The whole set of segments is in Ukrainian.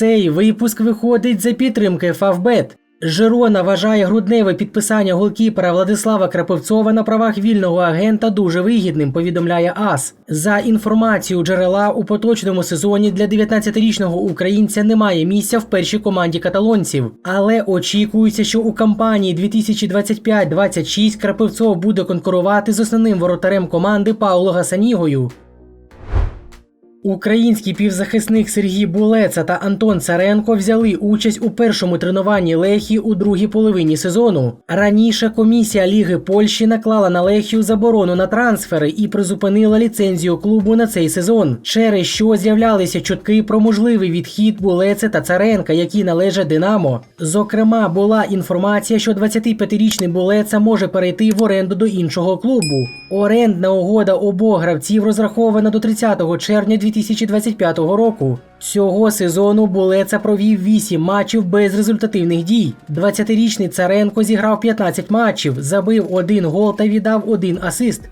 Цей випуск виходить за підтримки Фавбет. Жирона вважає грудневе підписання голкіпера Владислава Крапивцова на правах вільного агента дуже вигідним, повідомляє АС. За інформацією джерела у поточному сезоні для 19-річного українця немає місця в першій команді каталонців, але очікується, що у кампанії 2025-26 Крапивцов буде конкурувати з основним воротарем команди Пауло Гасанігою. Український півзахисник Сергій Булеца та Антон Царенко взяли участь у першому тренуванні Лехії у другій половині сезону. Раніше комісія Ліги Польщі наклала на Лехію заборону на трансфери і призупинила ліцензію клубу на цей сезон, через що з'являлися чутки про можливий відхід Булеце та Царенка, які належать Динамо. Зокрема, була інформація, що 25-річний Булеца може перейти в оренду до іншого клубу. Орендна угода обох гравців розрахована до 30 червня 2025 року. Цього сезону Булеца провів 8 матчів без результативних дій. 20-річний Царенко зіграв 15 матчів, забив один гол та віддав один асист.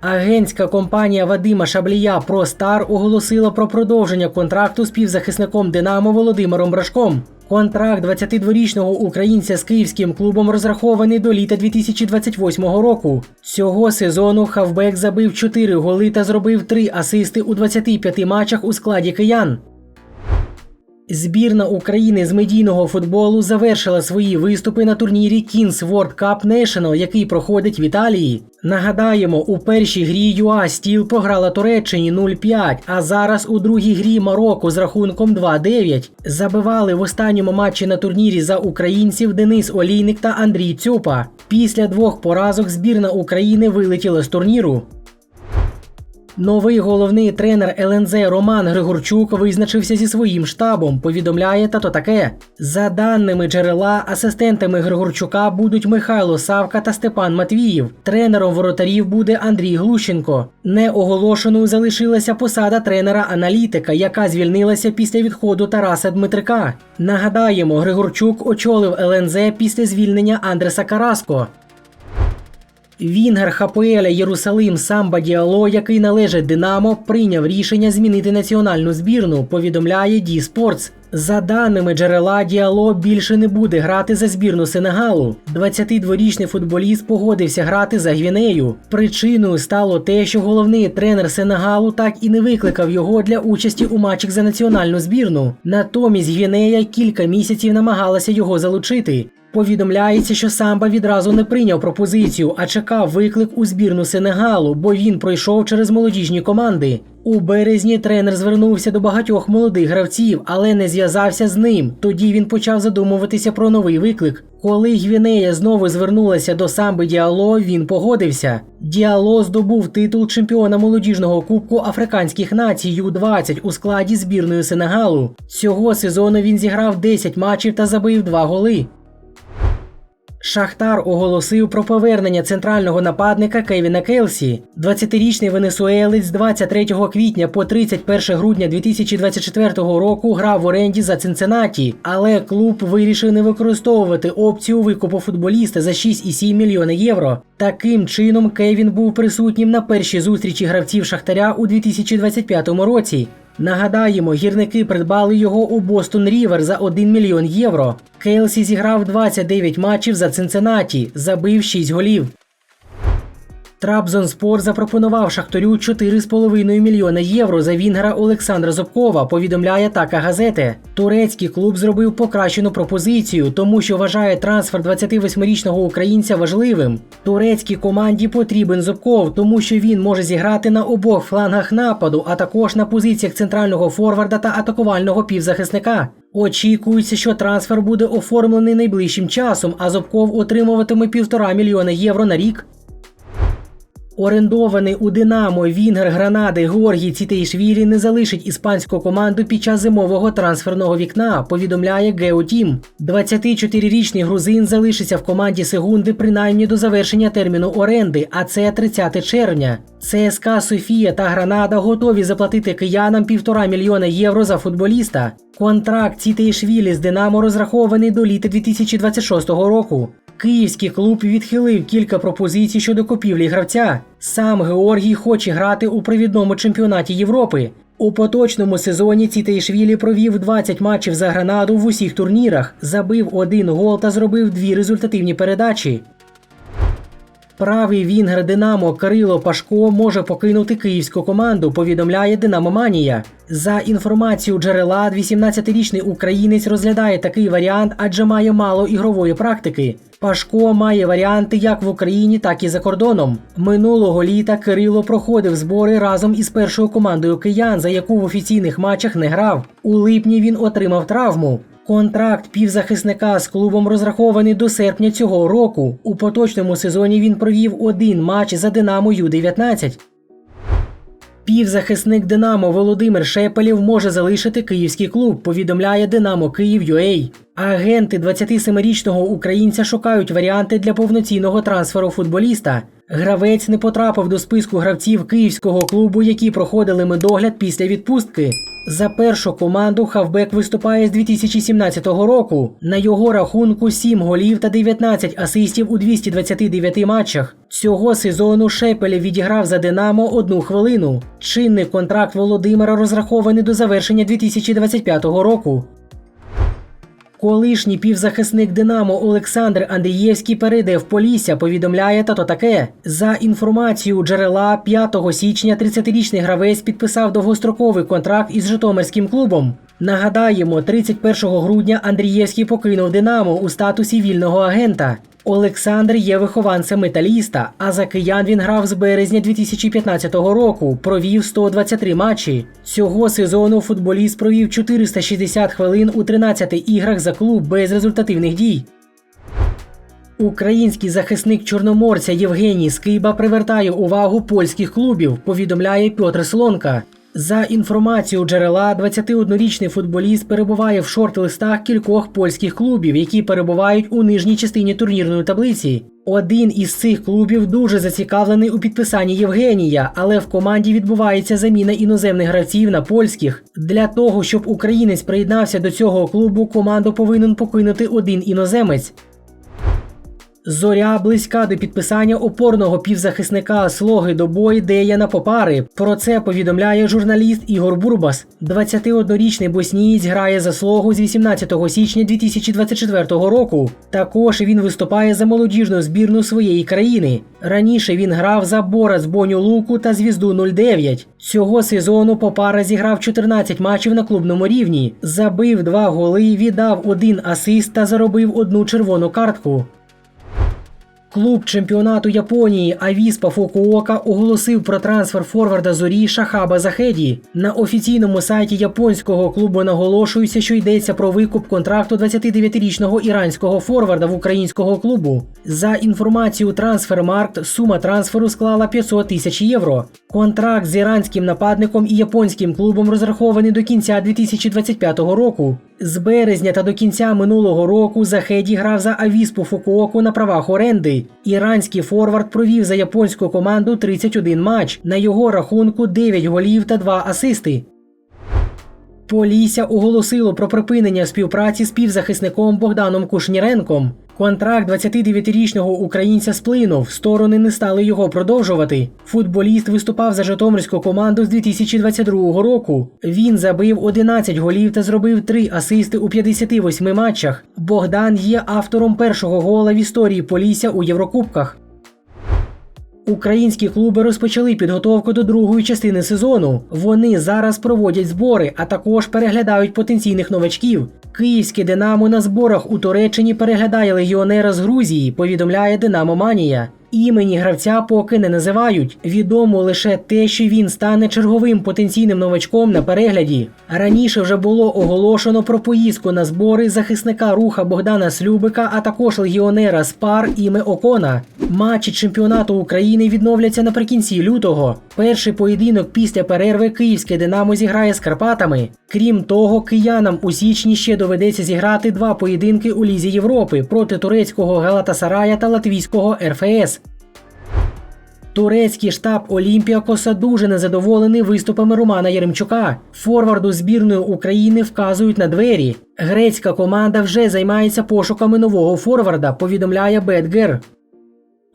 Агентська компанія Вадима Шаблія Простар оголосила про продовження контракту з півзахисником Динамо Володимиром Брашком. Контракт 22-річного українця з київським клубом розрахований до літа 2028 року. Цього сезону хавбек забив 4 голи та зробив 3 асисти у 25 матчах у складі киян. Збірна України з медійного футболу завершила свої виступи на турнірі Kings World Cup National, який проходить в Італії. Нагадаємо, у першій грі ЮА Стіл програла Туреччині 0-5, а зараз у другій грі Марокко з рахунком 2-9. Забивали в останньому матчі на турнірі за українців Денис Олійник та Андрій Цюпа. Після двох поразок збірна України вилетіла з турніру. Новий головний тренер ЛНЗ Роман Григорчук визначився зі своїм штабом. Повідомляє тато таке. За даними джерела, асистентами Григорчука будуть Михайло Савка та Степан Матвіїв. Тренером воротарів буде Андрій Глущенко. Неоголошеною залишилася посада тренера-аналітика, яка звільнилася після відходу Тараса Дмитрика. Нагадаємо, Григорчук очолив ЛНЗ після звільнення Андреса Караско. Вінгер Хапуеля Єрусалим Самба Діало, який належить Динамо, прийняв рішення змінити національну збірну. Повідомляє Ді Спортс. За даними джерела, Діало більше не буде грати за збірну Сенегалу. 22-річний футболіст погодився грати за Гвінею. Причиною стало те, що головний тренер Сенегалу так і не викликав його для участі у матчах за національну збірну. Натомість Гвінея кілька місяців намагалася його залучити. Повідомляється, що самба відразу не прийняв пропозицію, а чекав виклик у збірну Сенегалу, бо він пройшов через молодіжні команди. У березні тренер звернувся до багатьох молодих гравців, але не зв'язався з ним. Тоді він почав задумуватися про новий виклик. Коли Гвінея знову звернулася до самби Діало, він погодився. Діало здобув титул чемпіона молодіжного кубку африканських націй Ю-20 у складі збірної Сенегалу. Цього сезону він зіграв 10 матчів та забив 2 голи. Шахтар оголосив про повернення центрального нападника Кевіна Келсі. 20-річний венесуелець з 23 квітня по 31 грудня 2024 року грав в оренді за Цинциннаті, але клуб вирішив не використовувати опцію викупу футболіста за 6,7 мільйони євро. Таким чином, Кевін був присутнім на першій зустрічі гравців Шахтаря у 2025 році. Нагадаємо, гірники придбали його у Бостон Рівер за 1 мільйон євро. Келсі зіграв 29 матчів за Цинциннаті, забив 6 голів. Трабзонспор запропонував Шахторю 4,5 мільйона євро за вінгера Олександра Зобкова, повідомляє така газети. Турецький клуб зробив покращену пропозицію, тому що вважає трансфер 28-річного українця важливим. Турецькій команді потрібен Зобков, тому що він може зіграти на обох флангах нападу, а також на позиціях центрального форварда та атакувального півзахисника. Очікується, що трансфер буде оформлений найближчим часом, а Зобков отримуватиме півтора мільйона євро на рік. Орендований у Динамо Вінгер Гранади Георгій Цітейшвілі не залишить іспанську команду під час зимового трансферного вікна, повідомляє Геотім. 24-річний грузин залишиться в команді Сегунди принаймні до завершення терміну оренди, а це 30 червня. ЦСКА Софія та Гранада готові заплатити киянам півтора мільйона євро за футболіста. Контракт Цітейшвілі з Динамо розрахований до літа 2026 року. Київський клуб відхилив кілька пропозицій щодо купівлі гравця. Сам Георгій хоче грати у провідному чемпіонаті Європи. У поточному сезоні Цітейшвілі провів 20 матчів за гранаду в усіх турнірах, забив один гол та зробив дві результативні передачі. Правий вінгер Динамо Кирило Пашко може покинути київську команду, повідомляє Динамо Манія. За інформацією джерела, 18-річний українець розглядає такий варіант, адже має мало ігрової практики. Пашко має варіанти як в Україні, так і за кордоном. Минулого літа Кирило проходив збори разом із першою командою киян, за яку в офіційних матчах не грав. У липні він отримав травму. Контракт півзахисника з клубом розрахований до серпня цього року. У поточному сезоні він провів один матч за Динамо Ю-19. Півзахисник Динамо Володимир Шепелєв може залишити київський клуб, повідомляє Динамо Київ UA. Агенти 27-річного українця шукають варіанти для повноцінного трансферу футболіста. Гравець не потрапив до списку гравців київського клубу, які проходили медогляд після відпустки. За першу команду хавбек виступає з 2017 року. На його рахунку 7 голів та 19 асистів у 229 матчах. Цього сезону Шепелєв відіграв за Динамо одну хвилину. Чинний контракт Володимира розрахований до завершення 2025 року. Колишній півзахисник Динамо Олександр Андрієвський перейде в Полісся, повідомляє тато таке. За інформацією джерела 5 січня 30-річний гравець підписав довгостроковий контракт із Житомирським клубом. Нагадаємо, 31 грудня Андрієвський покинув Динамо у статусі вільного агента. Олександр є вихованцем металіста, а за киян він грав з березня 2015 року, провів 123 матчі. Цього сезону футболіст провів 460 хвилин у 13 іграх за клуб без результативних дій. Український захисник чорноморця Євгеній Скиба привертає увагу польських клубів, повідомляє Петр Слонка. За інформацією джерела, 21-річний футболіст перебуває в шорт-листах кількох польських клубів, які перебувають у нижній частині турнірної таблиці. Один із цих клубів дуже зацікавлений у підписанні Євгенія, але в команді відбувається заміна іноземних гравців на польських. Для того щоб українець приєднався до цього клубу, команду повинен покинути один іноземець. Зоря близька до підписання опорного півзахисника слоги до бою Деяна Попари. Про це повідомляє журналіст Ігор Бурбас. 21-річний боснієць грає за слогу з 18 січня 2024 року. Також він виступає за молодіжну збірну своєї країни. Раніше він грав за Бора з Боню Луку та Звізду 09. Цього сезону Попара зіграв 14 матчів на клубному рівні, забив два голи, віддав один асист та заробив одну червону картку. Клуб чемпіонату Японії Авіспа Фукуока оголосив про трансфер форварда зорі Шахаба Захеді. На офіційному сайті японського клубу наголошується, що йдеться про викуп контракту 29-річного іранського форварда в українського клубу. За інформацією Трансфермаркт, сума трансферу склала 500 тисяч євро. Контракт з іранським нападником і японським клубом розрахований до кінця 2025 року. З березня та до кінця минулого року Захеді грав за Авіспу Фукуоку на правах оренди. Іранський форвард провів за японську команду 31 матч. На його рахунку 9 голів та 2 асисти. Полісся оголосило про припинення співпраці з півзахисником Богданом Кушніренком. Контракт 29-річного українця сплинув, сторони не стали його продовжувати. Футболіст виступав за Житомирську команду з 2022 року. Він забив 11 голів та зробив 3 асисти у 58 матчах. Богдан є автором першого гола в історії Полісся у Єврокубках. Українські клуби розпочали підготовку до другої частини сезону. Вони зараз проводять збори, а також переглядають потенційних новачків. Київське Динамо на зборах у Туреччині переглядає легіонера з Грузії, повідомляє Динамо Манія. Імені гравця поки не називають. Відомо лише те, що він стане черговим потенційним новачком на перегляді. Раніше вже було оголошено про поїздку на збори захисника руха Богдана Слюбика, а також легіонера Спар Іме Окона. Матчі чемпіонату України відновляться наприкінці лютого. Перший поєдинок після перерви київське Динамо зіграє з Карпатами. Крім того, киянам у січні ще доведеться зіграти два поєдинки у Лізі Європи проти турецького Галатасарая та латвійського РФС. Турецький штаб Олімпіакоса дуже незадоволений виступами Романа Яремчука. Форварду збірної України вказують на двері. Грецька команда вже займається пошуками нового форварда, повідомляє Бетгер.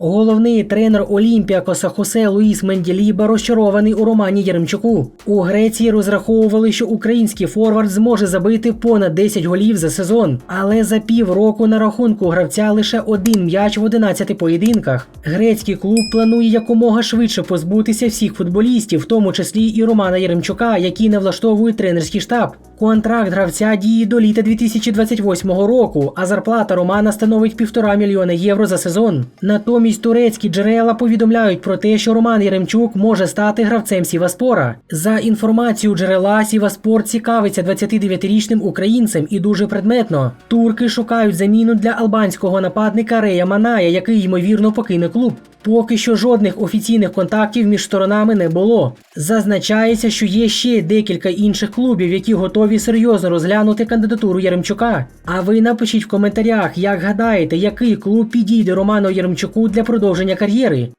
Головний тренер Олімпіакоса Хосе Луїс Менділіба розчарований у Романі Єремчуку. У Греції розраховували, що український форвард зможе забити понад 10 голів за сезон, але за півроку на рахунку гравця лише один м'яч в 11 поєдинках. Грецький клуб планує якомога швидше позбутися всіх футболістів, в тому числі і Романа Єремчука, які не влаштовують тренерський штаб. Контракт гравця діє до літа 2028 року, а зарплата Романа становить півтора мільйона євро за сезон. Натомість турецькі джерела повідомляють про те, що Роман Яремчук може стати гравцем Сіваспора. За інформацією джерела, Сіваспор цікавиться 29-річним українцем і дуже предметно. Турки шукають заміну для албанського нападника Рея Маная, який ймовірно покине клуб. Поки що жодних офіційних контактів між сторонами не було. Зазначається, що є ще декілька інших клубів, які готові серйозно розглянути кандидатуру Яремчука. А ви напишіть в коментарях, як гадаєте, який клуб підійде Роману Яремчуку для продовження кар'єри.